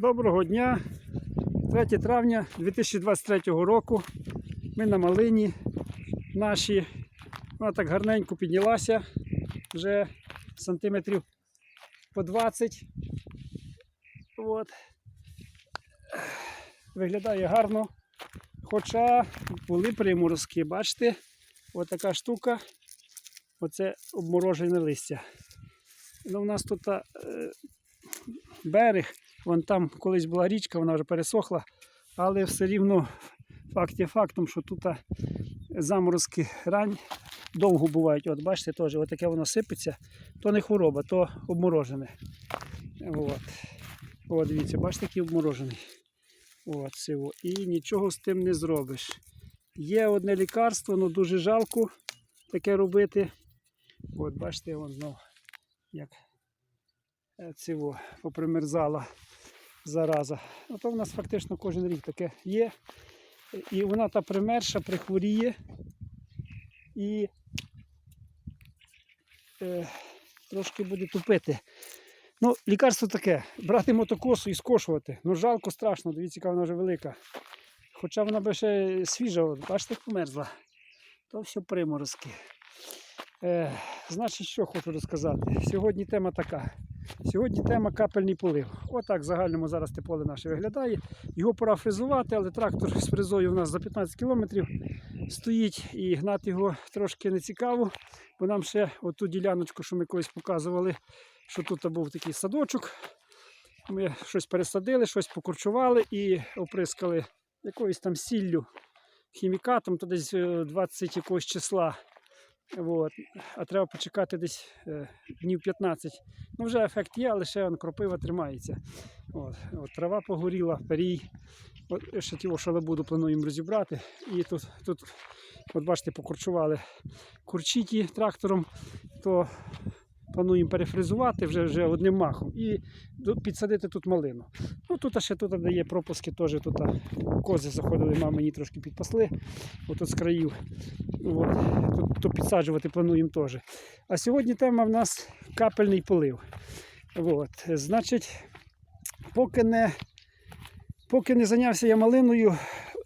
Доброго дня. 3 травня 2023 року. Ми на малині наші. Вона так гарненько піднялася вже сантиметрів по 20. От. Виглядає гарно. Хоча були приморозки, бачите, от штука. Оце обморожене листя. Ну, у нас тут е, берег, вон там колись була річка, вона вже пересохла, але все рівно факт є фактом, що тут заморозки рань довго бувають. От бачите, теж отаке воно сипеться, то не хвороба, то обморожене. От. От, дивіться, бачите, який обморожений. От, цього. І нічого з тим не зробиш. Є одне лікарство, але дуже жалко таке робити. От, бачите, воно знов як е, цього попримерзала зараза. Ну, то в нас фактично кожен рік таке є. І вона та примерша прихворіє і е, трошки буде тупити. Ну, лікарство таке: брати мотокосу і скошувати. Ну, жалко, страшно, дивіться, яка вона вже велика. Хоча вона би ще свіжа, бачите, померзла. То все приморозки. Е, значить, що хочу розказати. Сьогодні тема така. Сьогодні тема капельний полив. Отак в загальному зараз те поле наше виглядає. Його пора фрезувати, але трактор з фрезою у нас за 15 кілометрів стоїть і гнати його трошки не цікаво, бо нам ще оту діляночку, що ми колись показували, що тут був такий садочок. Ми щось пересадили, щось покурчували і оприскали якоюсь там сіллю, хімікатом, то десь е, 20 якогось числа. От. А треба почекати десь е, днів 15. Ну, вже ефект є, але ще кропива тримається. От. От, трава погоріла, перій. От, ще ті шалебуду плануємо розібрати. І тут, тут от бачите, покурчували курчиті трактором, то плануємо перефризувати вже, вже одним махом і підсадити тут малину. Ну, тут ще тут дає пропуски, теж тут кози заходили, мамині трошки підпасли. Отут з країв. От. Тут, то підсаджувати плануємо теж. А сьогодні тема в нас капельний полив. От. Значить, поки не, поки не зайнявся я малиною,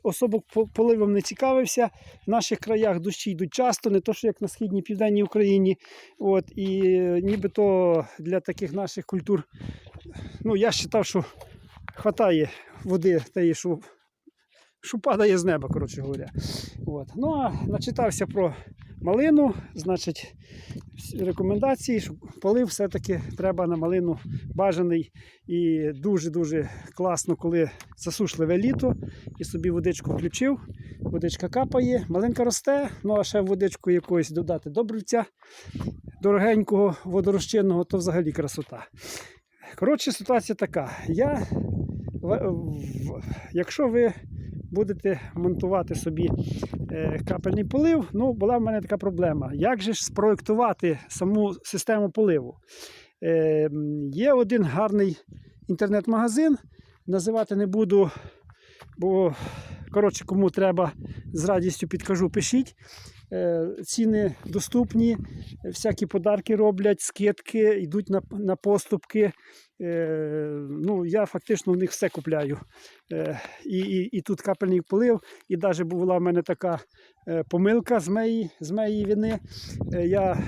особо поливом не цікавився. В наших краях дощі йдуть часто, не то, що як на східній південній Україні. От, і нібито для таких наших культур, ну я вважав, що вистачає води, тієї, що, що падає з неба, коротше говоря. От. Ну а начитався про малину, значить, рекомендації, що полив все-таки треба на малину бажаний і дуже-дуже класно, коли засушливе літо і собі водичку включив, водичка капає, малинка росте, ну а ще водичку якоїсь додати добривця дорогенького водорозчинного, то взагалі красота. Коротше, ситуація така. Я, якщо ви будете монтувати собі е, капельний полив, ну, була в мене така проблема. Як же ж спроєктувати саму систему поливу? Е, є один гарний інтернет-магазин, називати не буду, бо коротше, кому треба, з радістю підкажу, пишіть. Е, ціни доступні, всякі подарки роблять, скидки, йдуть на, на поступки. Е, ну, я фактично в них все купляю. Е, і, і, і тут капельний полив, і навіть була в мене така е, помилка з моєї, з моєї вини. Я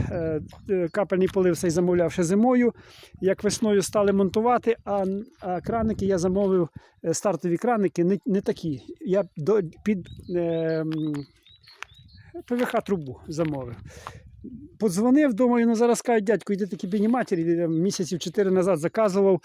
капельний полив цей замовляв ще зимою. Як весною стали монтувати, а, а краники я замовив стартові краники, не, не такі. Я до, під е, ПВХ трубу замовив. Подзвонив, думаю, ну зараз кажуть, дядько, йди такі біні матері, місяців чотири назад заказував.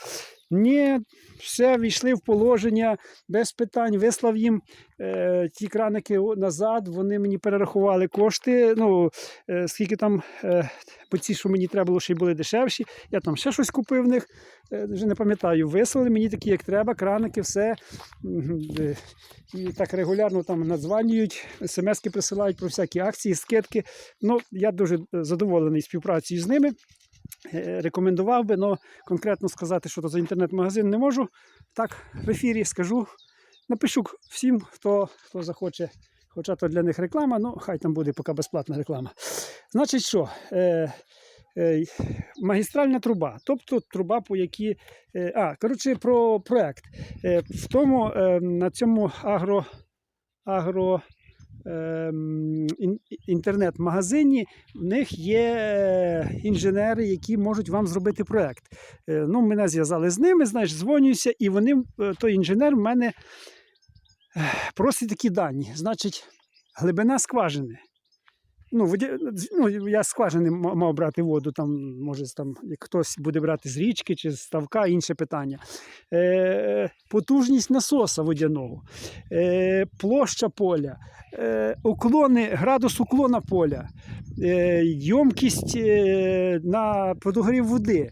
Ні, все, війшли в положення без питань, вислав їм е, ті краники назад, вони мені перерахували кошти. Ну, е, скільки там, е, бо ці, що мені треба було, ще й були дешевші. Я там ще щось купив в них, е, вже не пам'ятаю. Вислали мені такі, як треба, краники, все. Е, І так регулярно там надзванюють, смски присилають про всякі акції, скидки. Ну, я дуже е, задоволений співпрацею з ними. Е, Рекомендував би, але конкретно сказати, що це за інтернет-магазин не можу. Так, в ефірі скажу. Напишу всім, хто, хто захоче, хоча то для них реклама, ну хай там буде поки безплатна реклама. Значить що, е, е, магістральна труба, тобто труба, по якій. е, А, коротше, про проект. Е, В тому е, на цьому агро, агро інтернет-магазині в них є е, інженери, які можуть вам зробити проект. Е, Ну, мене зв'язали з ними, знаєш, дзвонюся, і вони, е, той інженер в мене просить такі дані. Значить, глибина скважини. Ну, воді, ну, я з скважини мав брати воду, там, може, там, як хтось буде брати з річки чи з ставка, інше питання. Е, потужність насоса водяного, е, площа поля, е, уклони, градус уклона поля, е, ємкість е, на подогрів води.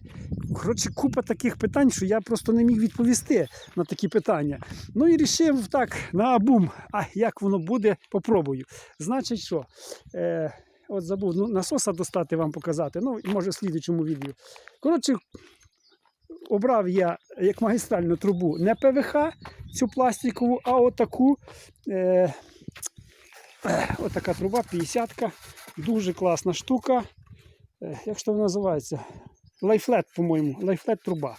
Коротше, купа таких питань, що я просто не міг відповісти на такі питання. Ну і рішив так на бум. А як воно буде, попробую. Значить, що? Е, от забув ну, насоса достати вам показати. Ну, може, в слідчому відео. Коротше, обрав я як магістральну трубу не ПВХ, цю пластикову, а отаку. Е, е, отака труба, 50-ка. Дуже класна штука. Е, як то вона називається? Лайфлет, по-моєму, лайфлет труба.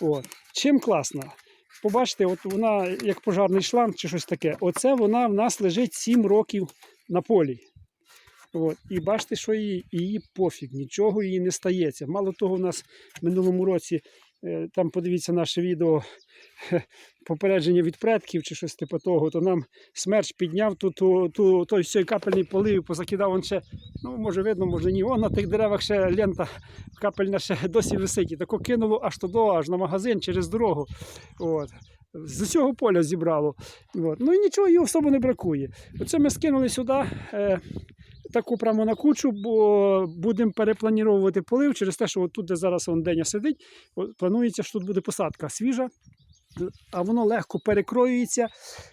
От. Чим класна? Побачите, от вона як пожарний шланг чи щось таке. Оце вона в нас лежить 7 років на полі. От. І бачите, що її, її пофіг, нічого їй не стається. Мало того, у нас в минулому році, е, там подивіться наше відео попередження від предків чи щось типу того, то нам смерч підняв ту, ту, ту, той всій капельний полив, позакидав он ще, ну може видно, може ні. Вон на тих деревах ще лента капельна ще досі висить. І тако кинуло аж туди, аж на магазин через дорогу. От. З усього поля зібрало. От. Ну і нічого їй особо не бракує. Оце ми скинули сюди. Е, Таку прямо на кучу, бо будемо перепланіровувати полив через те, що тут, де зараз он Деня сидить, планується, що тут буде посадка свіжа, а воно легко перекроюється.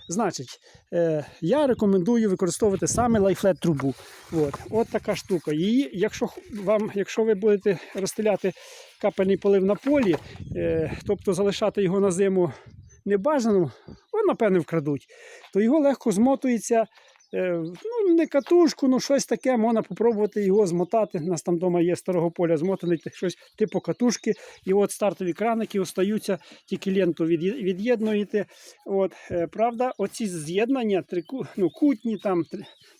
Значить, е, я рекомендую використовувати саме лайфлет трубу. От, от така штука. Її, якщо вам, якщо ви будете розстріляти капельний полив на полі, е, тобто залишати його на зиму небажано, ну, напевне, вкрадуть, то його легко змотується. Е, Ну, не катушку, ну щось таке, можна попробувати його змотати. У нас там вдома є старого поля змотаний, щось типу катушки. І от стартові краники остаються, тільки ленту від'є- від'єднуєте. От, е, правда, оці з'єднання, ну, кутні, там,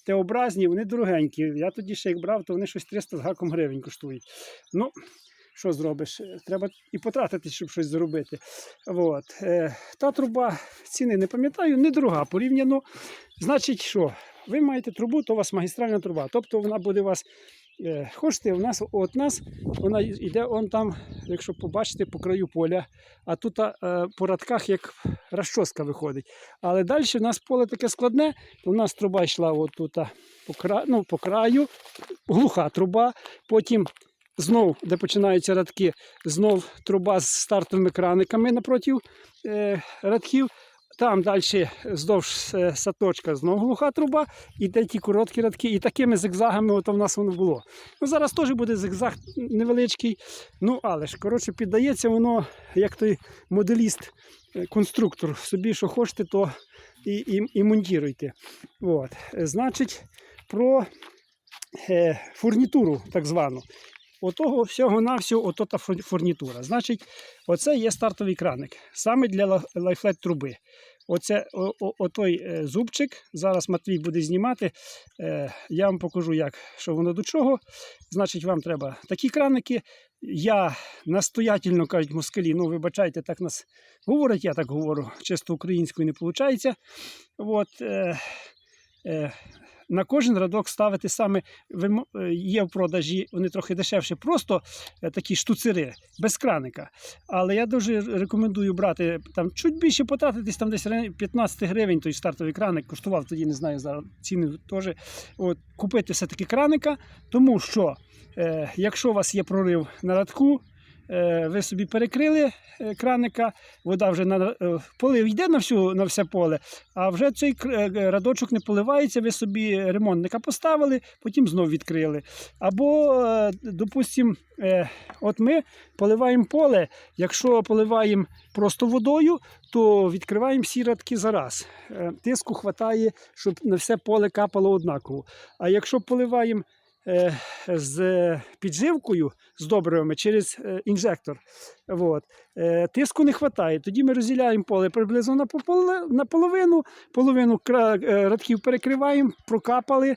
Т-образні, вони дорогенькі. Я тоді ще як брав, то вони щось 300 з гаком гривень коштують. Ну, що зробиш? Е, Треба і потратити, щоб щось заробити. От. Е, Та труба ціни не пам'ятаю, недорога порівняно. Значить, що? Ви маєте трубу, то у вас магістральна труба. Тобто вона буде у вас. Е, хочете, у нас от нас вона йде он там, якщо побачите, по краю поля, а тут е, по радках як розчоска виходить. Але далі в нас поле таке складне, то у нас труба йшла тут по, кра... ну, по краю, глуха труба, потім знов, де починаються радки, знов труба з стартовими краниками напроти е, радків. Там далі вздовж е, саточка знов глуха труба, і де ті короткі радки, і такими зигзагами от в нас воно було. Ну, зараз теж буде зигзаг невеличкий. Ну, але ж, коротше, піддається воно, як той моделіст, е, конструктор. Собі, що хочете, то і, і, і монтіруйте. От. Е, Значить, про е, фурнітуру, так звану. Отого всього-навсього ото та фурнітура. Значить, оце є стартовий краник, саме для лайфлет труби. Оце о, о, отой е, зубчик. Зараз Матвій буде знімати. Е, я вам покажу, як, що воно до чого. Значить, вам треба такі краники. Я настоятельно кажуть москалі, ну вибачайте, так нас говорять, я так говорю, чисто українською не виходить. От, е, е, на кожен радок ставити саме е, є в продажі, вони трохи дешевші, просто е, такі штуцири без краника. Але я дуже рекомендую брати там чуть більше потратитись, там десь 15 гривень той стартовий краник коштував, тоді не знаю зараз ціни теж. От, купити все-таки краника, тому що е, якщо у вас є прорив на радку, ви собі перекрили е, краника, вода вже на е, полив йде на, всю, на все поле, а вже цей е, радочок не поливається, ви собі ремонтника поставили, потім знов відкрили. Або, е, допустимо, е, от ми поливаємо поле, якщо поливаємо просто водою, то відкриваємо всі радки зараз. Е, Тиску вистачає, щоб на все поле капало однаково. А якщо поливаємо е, з підживкою, з добривами через е, інжектор. От. Е, Тиску не вистачає. Тоді ми розділяємо поле приблизно наполовину, половину е, радків перекриваємо, прокапали,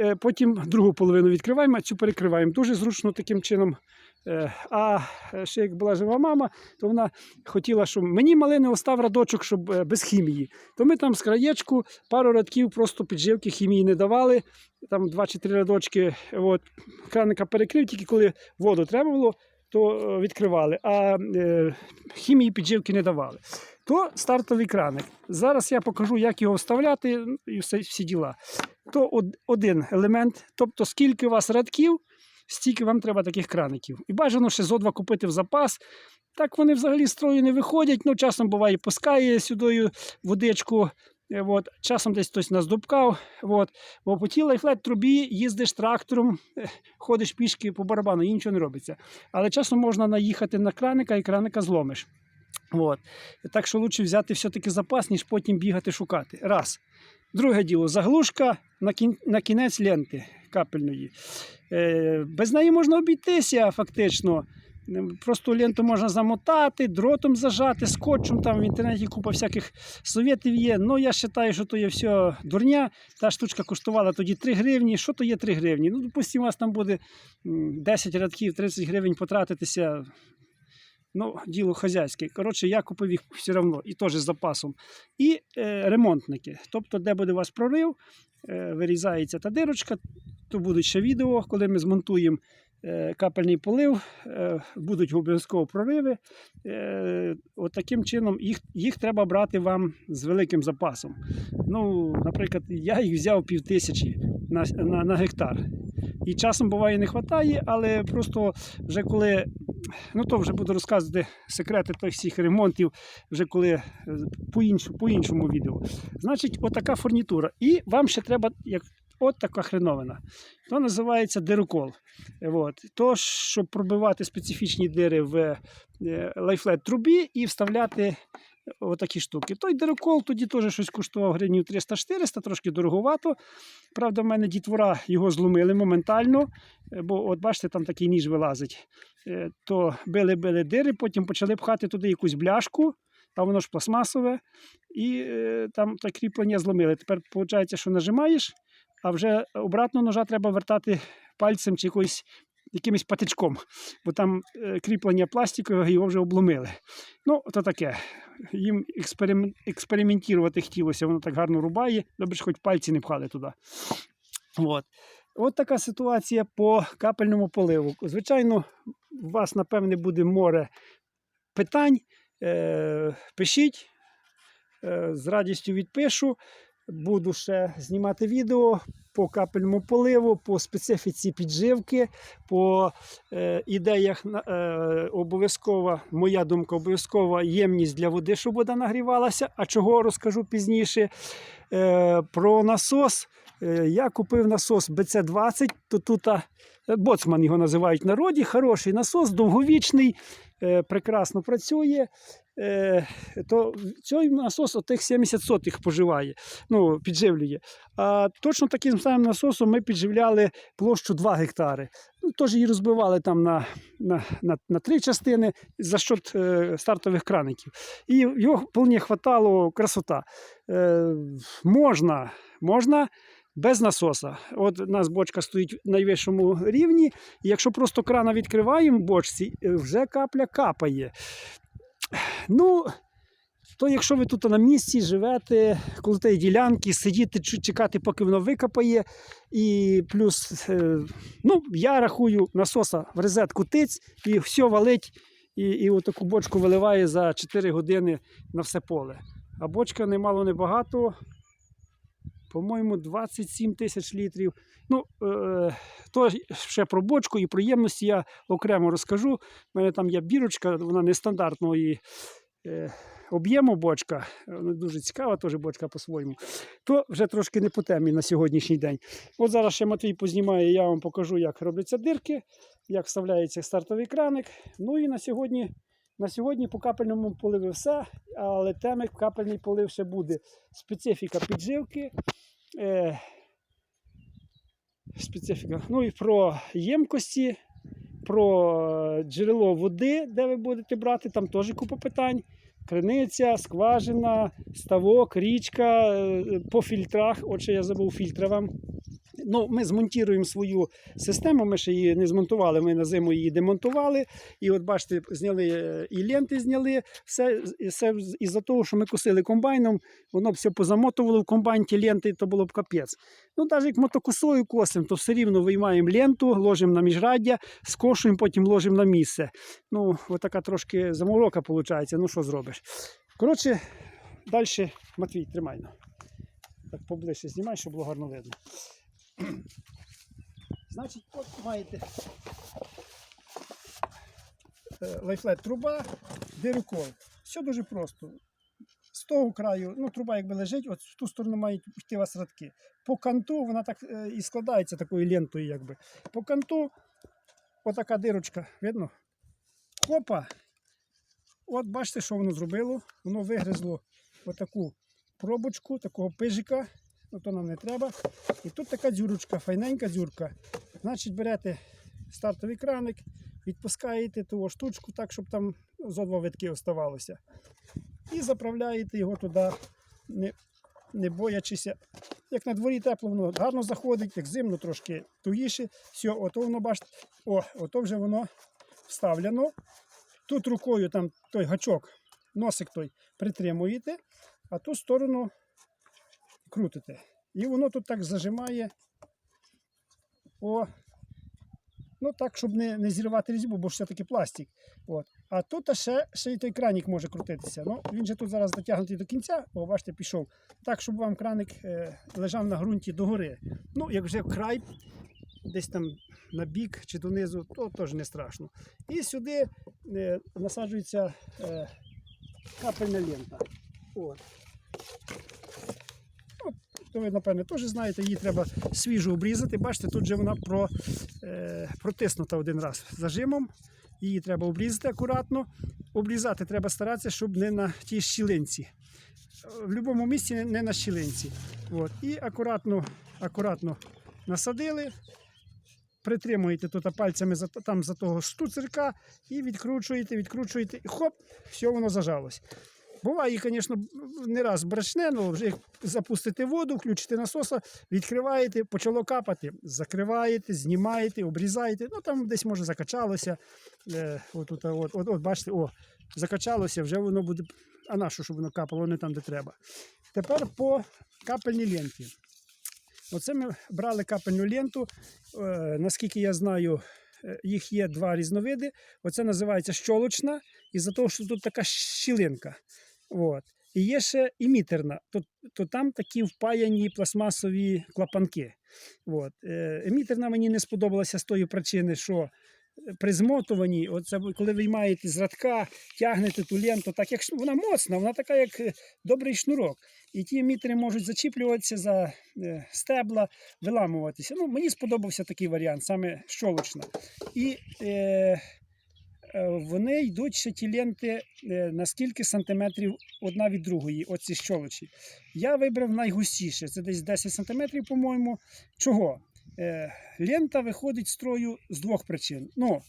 е, потім другу половину відкриваємо, а цю перекриваємо. Дуже зручно таким чином. Е, А ще як була жива мама, то вона хотіла, щоб мені малини остав радочок, щоб е, без хімії. То ми там з краєчку пару радків просто підживки хімії не давали. Там два чи три радочки. От, краника перекрив, тільки коли воду треба було, то е, відкривали, а е, хімії підживки не давали. То стартовий краник. Зараз я покажу, як його вставляти ну, і все, всі діла. То од- один елемент, тобто скільки у вас радків, стільки вам треба таких краників. І бажано ще зо два купити в запас. Так вони взагалі з строю не виходять. Ну, часом буває, пускає сюди водичку. Е, От. Часом десь хтось нас дубкав. От. Бо по тій лайфлет трубі їздиш трактором, е, ходиш пішки по барабану, і нічого не робиться. Але часом можна наїхати на краника і краника зломиш. От. Так що краще взяти все-таки запас, ніж потім бігати шукати. Раз. Друге діло, заглушка на, кін... на кінець ленти капельної. Е, без неї можна обійтися фактично. Просто ленту можна замотати, дротом зажати, скотчем. Там в інтернеті купа всяких совєтів є. Ну, я вважаю, що то є все дурня. Та штучка коштувала тоді 3 гривні. Що то є 3 гривні? Ну, допустимо, у вас там буде 10 рядків, 30 гривень потратитися. Ну, діло хазяйське. Коротше, я купив їх все одно, і теж з запасом. І е, ремонтники. Тобто, де буде у вас прорив, е, вирізається та дирочка, то будуть ще відео, коли ми змонтуємо е, капельний полив, е, будуть обов'язково прориви. Е, от таким чином їх, їх треба брати вам з великим запасом. Ну, наприклад, я їх взяв пів тисячі на, на, на гектар. І часом буває не вистачає, але просто вже коли, ну то вже буду розказувати секрети тих всіх ремонтів, вже коли е, по іншому, по іншому відео. Значить, отака фурнітура. І вам ще треба як от така хреновина. То називається дирокол. От. То, щоб пробивати специфічні дири в е, лайфлет трубі і вставляти отакі штуки. Той дирокол тоді теж щось коштував гривнів 300-400, трошки дороговато. Правда, в мене дітвора його зломили моментально, е, бо от бачите, там такий ніж вилазить. Е, То били-били дири, потім почали пхати туди якусь бляшку, а воно ж пластмасове, і е, там те кріплення зломили. Тепер виходить, що нажимаєш, а вже обратно ножа треба вертати пальцем чи якоюсь. Якимось патичком, бо там е, кріплення пластикове, його вже обломили. Ну, то таке. Їм експерим... експериментувати хотілося, воно так гарно рубає, добре, хоч пальці не пхали туди. От. От така ситуація по капельному поливу. Звичайно, у вас, напевне, буде море питань. Е, пишіть, е, з радістю відпишу. Буду ще знімати відео по капельному поливу, по специфіці підживки, по е, ідеях е, обов'язкова, моя думка, обов'язкова ємність для води, щоб вода нагрівалася. А чого розкажу пізніше. Е, про насос. Е, я купив насос BC20, то тут боцман його називають в народі. Хороший насос, довговічний, прекрасно працює. Е, то цей насос отих 70 сотих поживає, ну, підживлює. А точно таким самим насосом ми підживляли площу 2 гектари. Ну, Теж її розбивали там на, на, на, на три частини за счет е, стартових краників. І його вполне хватало красота. Е, можна, можна без насоса. От у нас бочка стоїть в найвищому рівні. І якщо просто крана відкриваємо в бочці, е, вже капля капає. Ну, то якщо ви тут на місці живете, коли тієї ділянки, сидіти, чекати, поки воно викопає. І плюс, е, ну, я рахую насоса в розетку тиць і все валить, і, і отаку бочку виливає за 4 години на все поле. А бочка немало небагато, по-моєму, 27 тисяч літрів. Ну, е, то ще про бочку і про ємності я окремо розкажу. У мене там є бірочка, вона нестандартної е, об'єму бочка. Вона дуже цікава, теж бочка по-своєму. То вже трошки не по темі на сьогоднішній день. От зараз ще Матвій познімає, я вам покажу, як робляться дирки, як вставляється стартовий краник. Ну і на сьогодні. На сьогодні по капельному поливі все, але теми капельний полив ще буде. Специфіка підживки. Е, специфіка. Ну і про ємкості, про джерело води, де ви будете брати, там теж купа питань. Криниця, скважина, ставок, річка, е, по фільтрах. Отже, я забув фільтри вам. Ну, ми змонтуємо свою систему, ми ще її не змонтували, ми на зиму її демонтували. І от бачите, зняли е, і ленти зняли. Все, все із-за того, що ми косили комбайном, воно б все позамотувало в комбайн ті ленти, то було б капець. Ну, навіть як мотокосою косимо, то все рівно виймаємо ленту, ложимо на міжраддя, скошуємо, потім ложимо на місце. Ну, отака трошки заморока виходить. Ну, що зробиш? Коротше, далі, Матвій, тримай. ну. Так поближче знімай, щоб було гарно видно. Значить, от маєте е, лайфлет труба, дирокол. Все дуже просто. З того краю, ну, труба якби лежить, от в ту сторону мають йти у вас радки. По канту вона так е, і складається такою лентою, якби. По канту отака дирочка, видно? Хопа. От бачите, що воно зробило. Воно вигризло отаку пробочку, такого пижика. То нам не треба. І тут така дзюрочка, файненька дзюрка. Значить, берете стартовий краник, відпускаєте ту штучку так, щоб там зо два витки оставалося. І заправляєте його туди, не, не боячися. Як на дворі тепло, воно гарно заходить, як зимно трошки тугіше. Все, ото воно бачите, о, ото вже воно вставлено. Тут рукою там той гачок, носик той притримуєте, а ту сторону крутите. І воно тут так зажимає. О, ну так, щоб не, не зірвати різьбу, бо все-таки пластик. От. А тут ще, ще й той краник може крутитися. Ну, він же тут зараз дотягнутий до кінця, о, бачите, пішов. Так, щоб вам краник е, лежав на ґрунті догори. Ну, як вже край, десь там на бік чи донизу, то теж не страшно. І сюди е, насаджується е, капельна лента. От. То ви, напевне, теж знаєте, її треба свіжо обрізати. Бачите, тут же вона про, е, протиснута один раз зажимом. Її треба обрізати акуратно. Обрізати треба старатися, щоб не на тій щілинці. В будь-якому місці не на щілинці. От. І акуратно, акуратно насадили. Притримуєте тут пальцями за, там за того штуцерка і відкручуєте, відкручуєте, і хоп, все воно зажалось. Буває, звісно, не раз брачне, але вже як запустите воду, включите насоса, відкриваєте, почало капати, закриваєте, знімаєте, обрізаєте. Ну там десь може закачалося. Е, от, от, от, от, от, бачите, о, закачалося, вже воно буде. А на що, щоб воно капало не там, де треба. Тепер по капельній ленті. Оце ми брали капельну ленту. Е, наскільки я знаю, е, їх є два різновиди. Оце називається щолочна, із-за того, що тут така щілинка. От. І є ще імітерна, то, то там такі впаяні пластмасові клапанки. От. Емітерна мені не сподобалася з тої причини, що при змотуванні, оце коли ви маєте з радка, тягнете ту ленту, так як вона моцна, вона така, як добрий шнурок. І ті емітери можуть зачіплюватися за стебла, виламуватися. Ну, мені сподобався такий варіант, саме щолочна. І е, вони йдуть ще ті ленти е, на скільки сантиметрів одна від другої, оці щолочі. Я вибрав найгустіше, це десь 10 сантиметрів, по-моєму. Чого? Е, лента виходить з строю з двох причин. Ну,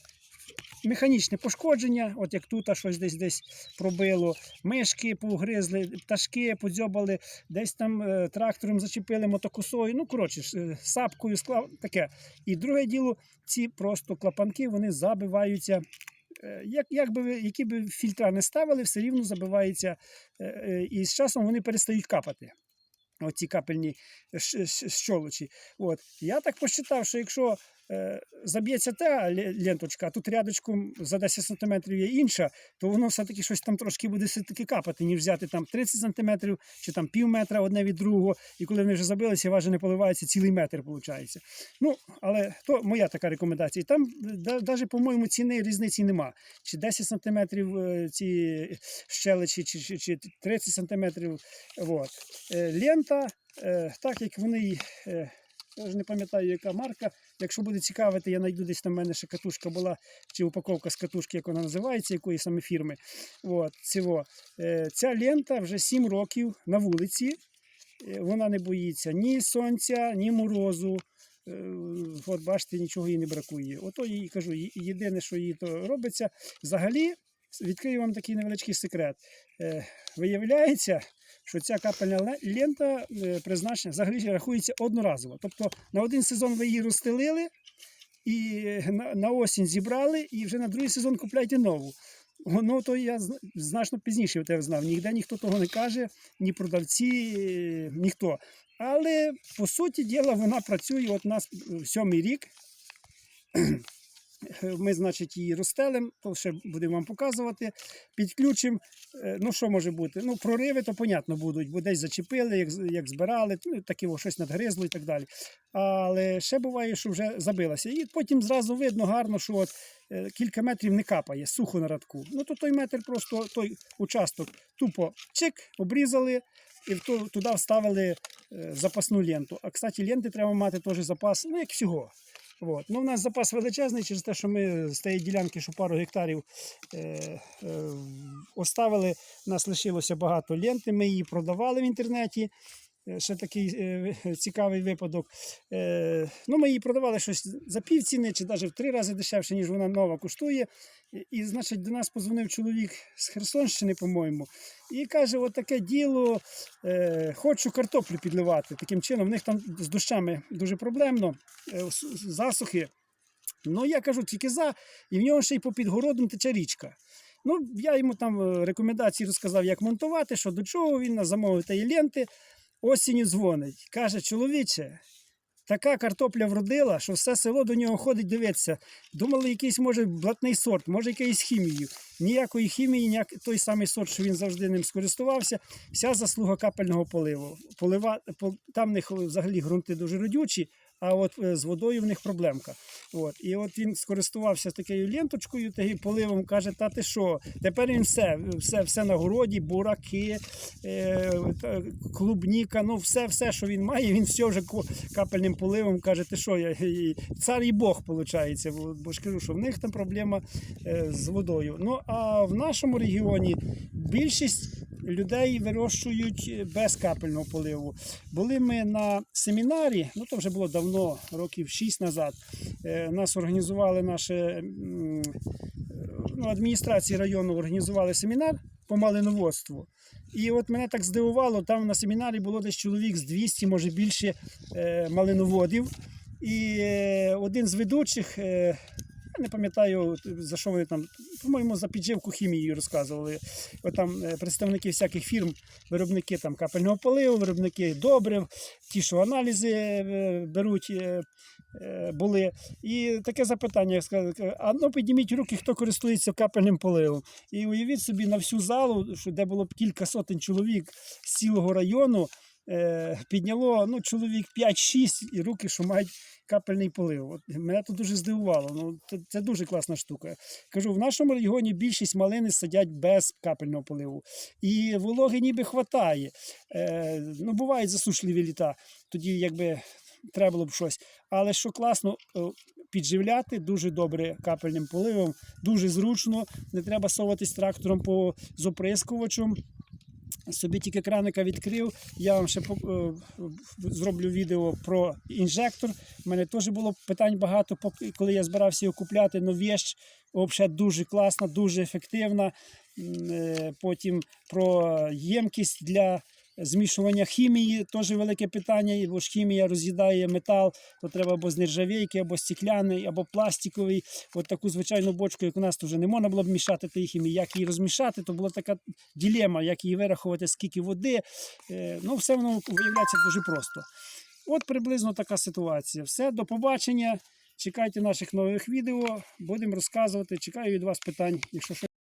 механічне пошкодження, от як тут щось десь десь пробило, мишки погризли, пташки подзьобали, десь там е, трактором зачепили мотокосою. Ну, коротше, е, сапкою склав таке. І друге діло, ці просто клапанки вони забиваються. Е, Як, як би які би фільтра не ставили, все рівно забивається, е, е, і з часом вони перестають капати. Оці капельні щолочі. От. Я так посчитав, що якщо заб'ється та ленточка, а тут рядочком за 10 см є інша, то воно все-таки щось там трошки буде все-таки капати, ніж взяти там 30 см чи там пів метра одне від другого. І коли вони вже забилися, важе не поливається цілий метр, виходить. Ну, але то моя така рекомендація. Там навіть, по-моєму, ціни різниці нема. Чи 10 см ці щелечі, чи, чи, чи 30 см. От. Е, Лента, е, так як вони. е, Я вже не пам'ятаю, яка марка. Якщо буде цікавити, я знайду десь в мене ще катушка була, чи упаковка з катушки, як вона називається, якої саме фірми. От, цього. Е, Ця лента вже 7 років на вулиці. Е, Вона не боїться ні сонця, ні морозу. Е, От бачите, нічого їй не бракує. Ото їй кажу, єдине, що їй то робиться. Взагалі, відкрию вам такий невеличкий секрет. Виявляється, що ця капельна лента е, призначена взагалі рахується одноразово. Тобто на один сезон ви її розстелили і на, осінь зібрали, і вже на другий сезон купляйте нову. Ну, то я значно пізніше тебе знав. Ніде ніхто того не каже, ні продавці, е, ніхто. Але по суті діла, вона працює. От у нас сьомий рік. Ми, значить, її розстелимо, то ще будемо вам показувати. Підключимо. Е, Ну, що може бути? Ну, прориви, то понятно будуть, бо десь зачепили, як, як збирали, ну, таке щось надгризло і так далі. Але ще буває, що вже забилася. І потім зразу видно гарно, що от е, кілька метрів не капає, сухо на радку. Ну, то той метр просто той участок тупо чик, обрізали і туди вставили е, запасну ленту. А кстати, ленти треба мати теж запас, ну як всього. От. Ну, у нас запас величезний через те, що ми з тієї ділянки, що пару гектарів е, е, оставили, у нас лишилося багато ленти, ми її продавали в інтернеті. Е, Ще такий е, цікавий випадок. Е, ну, ми її продавали щось за пів ціни, чи навіть в три рази дешевше, ніж вона нова коштує. І, значить, до нас позвонив чоловік з Херсонщини, по-моєму, і каже: от таке діло, е, хочу картоплю підливати. Таким чином, в них там з дощами дуже проблемно, е, засухи. Ну, я кажу, тільки за, і в нього ще й по підгородам тече річка. Ну, я йому там е, рекомендації розказав, як монтувати, що до чого він замовив тієї ленти. Осінню дзвонить. Каже, чоловіче, така картопля вродила, що все село до нього ходить дивитися. Думали, якийсь може блатний сорт, може якийсь хімію. Ніякої хімії, ніяк той самий сорт, що він завжди ним скористувався. Вся заслуга капельного поливу. Полива, там них взагалі ґрунти дуже родючі, а от е, з водою в них проблемка. От. І от він скористувався такою ленточкою, таким поливом, каже, та ти що, тепер він все, все, все на городі, бураки, е, клубніка, ну все, все, що він має, він все вже капельним поливом каже, ти що, я, цар і Бог, виходить, бо, бо ж кажу, що в них там проблема е, з водою. Ну, а в нашому регіоні більшість людей вирощують без капельного поливу. Були ми на семінарі, ну то вже було давно, років 6 назад. Е, Нас організували наші ну, адміністрації району організували семінар по малиноводству. І от мене так здивувало, там на семінарі було десь чоловік з 200, може більше е, малиноводів. І е, один з ведучих, я не пам'ятаю, за що вони там, по-моєму, за підживку хімії розказували. От там е, представники всяких фірм, виробники там капельного поливу, виробники добрив, ті, що аналізи е, беруть. е, Були. І таке запитання, а ну підніміть руки, хто користується капельним поливом. І уявіть собі на всю залу, що де було б кілька сотень чоловік з цілого району, підняло ну, чоловік 5-6 і руки, що мають капельний полив. От мене це дуже здивувало. Ну, це, це дуже класна штука. Кажу, в нашому регіоні більшість малини садять без капельного поливу. І вологи ніби хватає. Е, ну, бувають засушливі літа, тоді якби треба було б щось. Але що класно, е, підживляти дуже добре капельним поливом, дуже зручно, не треба соватись трактором по з. Собі тільки краника відкрив. Я вам ще е, зроблю відео про інжектор. У мене теж було питань багато, коли я збирався його купляти. Ну, вещь взагалі дуже класна, дуже ефективна. Е, Потім про ємкість для змішування хімії теж велике питання, бо ж хімія роз'їдає метал, то треба або з нержавійки, або стекляний, або пластиковий. От таку звичайну бочку, як у нас, то вже не можна було б мішати тієї хімії. Як її розмішати, то була така ділема, як її вирахувати, скільки води. Е, Ну, все воно виявляється дуже просто. От приблизно така ситуація. Все, до побачення. Чекайте наших нових відео, будемо розказувати. Чекаю від вас питань, якщо що.